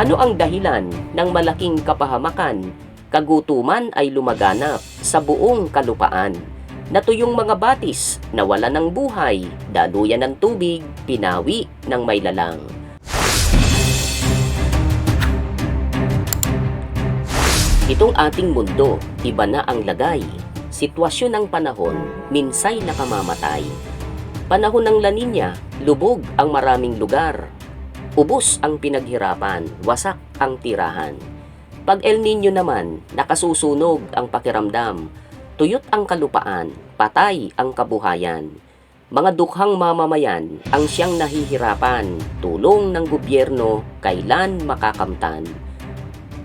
Ano ang dahilan ng malaking kapahamakan, kagutuman ay lumaganap sa buong kalupaan? Natuyong mga batis, nawala ng buhay, daluyan ng tubig, pinawi ng may lalang. Itong ating mundo, iba na ang lagay. Sitwasyon ng panahon, minsay nakamamatay. Panahon ng La Nina, lubog ang maraming lugar. Ubos ang pinaghirapan, wasak ang tirahan. Pag El Nino naman, nakasusunog ang pakiramdam. Tuyot ang kalupaan, patay ang kabuhayan. Mga dukhang mamamayan ang siyang nahihirapan, tulong ng gobyerno kailan makakamtan.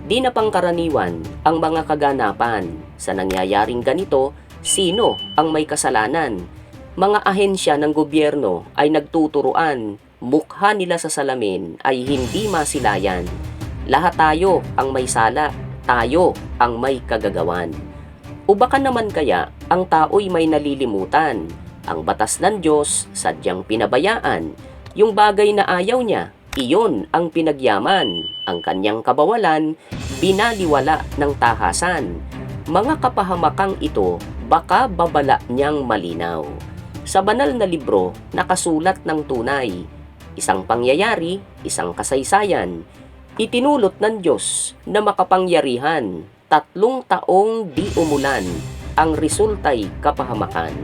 Di na pangkaraniwan ang mga kaganapan. Sa nangyayaring ganito, sino ang may kasalanan? Mga ahensya ng gobyerno ay nagtuturuan, mukha nila sa salamin ay hindi masilayan. Lahat tayo ang may sala, tayo ang may kagagawan. O baka naman kaya ang tao'y may nalilimutan. Ang batas ng Diyos sadyang pinabayaan. Yung bagay na ayaw niya, iyon ang pinagyaman. Ang kanyang kabawalan, binaliwala ng tahasan. Mga kapahamakang ito, baka babala niyang malinaw. Sa banal na libro, nakasulat ng tunay. Isang pangyayari, isang kasaysayan. Itinulot ng Diyos na makapangyarihan. Tatlong taong di umulan. Ang resulta'y kapahamakan.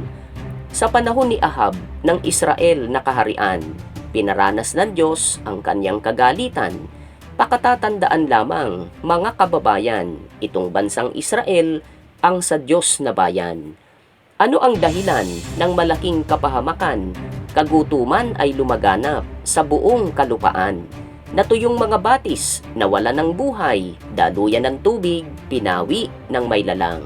Sa panahon ni Ahab ng Israel na kaharian, pinaranas ng Diyos ang kanyang kagalitan. Pakatatandaan lamang, mga kababayan, itong bansang Israel ang sa Diyos na bayan. Ano ang dahilan ng malaking kapahamakan? Kagutuman ay lumaganap sa buong kalupaan. Natuyong mga batis, nawala ng buhay, daluyan ng tubig, pinawi ng may lalang.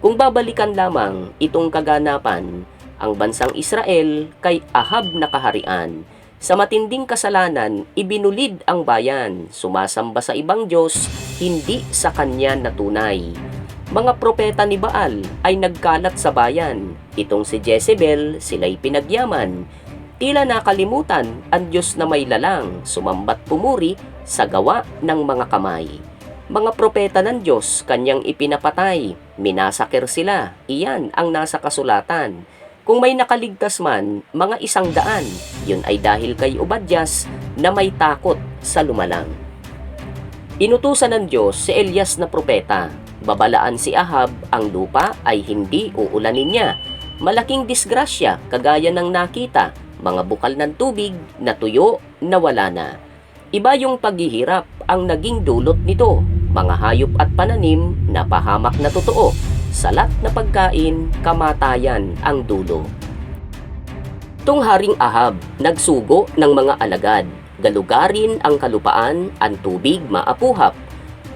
Kung babalikan lamang itong kaganapan, ang bansang Israel kay Ahab na kaharian. Sa matinding kasalanan, ibinulid ang bayan, sumasamba sa ibang Diyos, hindi sa kanya natunay. Mga propeta ni Baal ay nagkalat sa bayan. Itong si Jezebel, sila'y pinagyaman. Tila nakalimutan ang Diyos na may lalang, sumambat pumuri sa gawa ng mga kamay. Mga propeta ng Diyos kanyang ipinapatay, minasakir sila, iyan ang nasa kasulatan. Kung may nakaligtas man, mga isang daan, yun ay dahil kay Obadjas na may takot sa lumalang. Inutusan ng Diyos si Elias na propeta. Babalaan si Ahab, ang lupa ay hindi uulanin niya. Malaking disgrasya, kagaya ng nakita, mga bukal ng tubig na tuyo na. Iba yung paghihirap ang naging dulot nito, mga hayop at pananim na pahamak na totoo. Salat na pagkain, kamatayan ang dulo. Tung haring Ahab, nagsugo ng mga alagad, galugarin ang kalupaan, ang tubig maapuhap.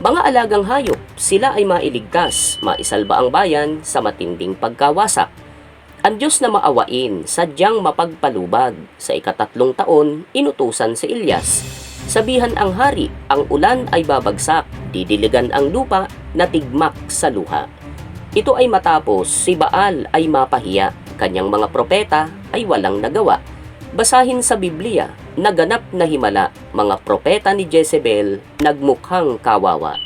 Mga alagang hayop, sila ay mailigtas, maisalba ang bayan sa matinding pagkawasak. Ang Diyos na maawain, sadyang mapagpalubag. Sa ikatatlong taon, inutusan si Ilyas. Sabihan ang hari, ang ulan ay babagsak, didiligan ang lupa, natigmak sa luha. Ito ay matapos si Baal ay mapahiya, kanyang mga propeta ay walang nagawa. Basahin sa Biblia, naganap na himala, mga propeta ni Jezebel nagmukhang kawawa.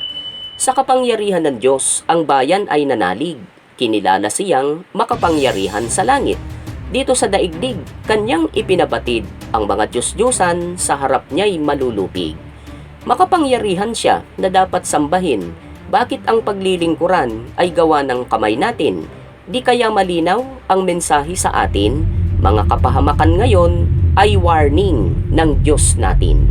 Sa kapangyarihan ng Diyos, ang bayan ay nanalig. Kinilala siyang makapangyarihan sa langit. Dito sa daigdig, kanyang ipinabatid ang mga Diyos-Diyosan sa harap niya'y malulupig. Makapangyarihan siya na dapat sambahin bakit ang paglilingkuran ay gawa ng kamay natin? Di kaya malinaw ang mensahe sa atin? Mga kapahamakan ngayon ay warning ng Diyos natin.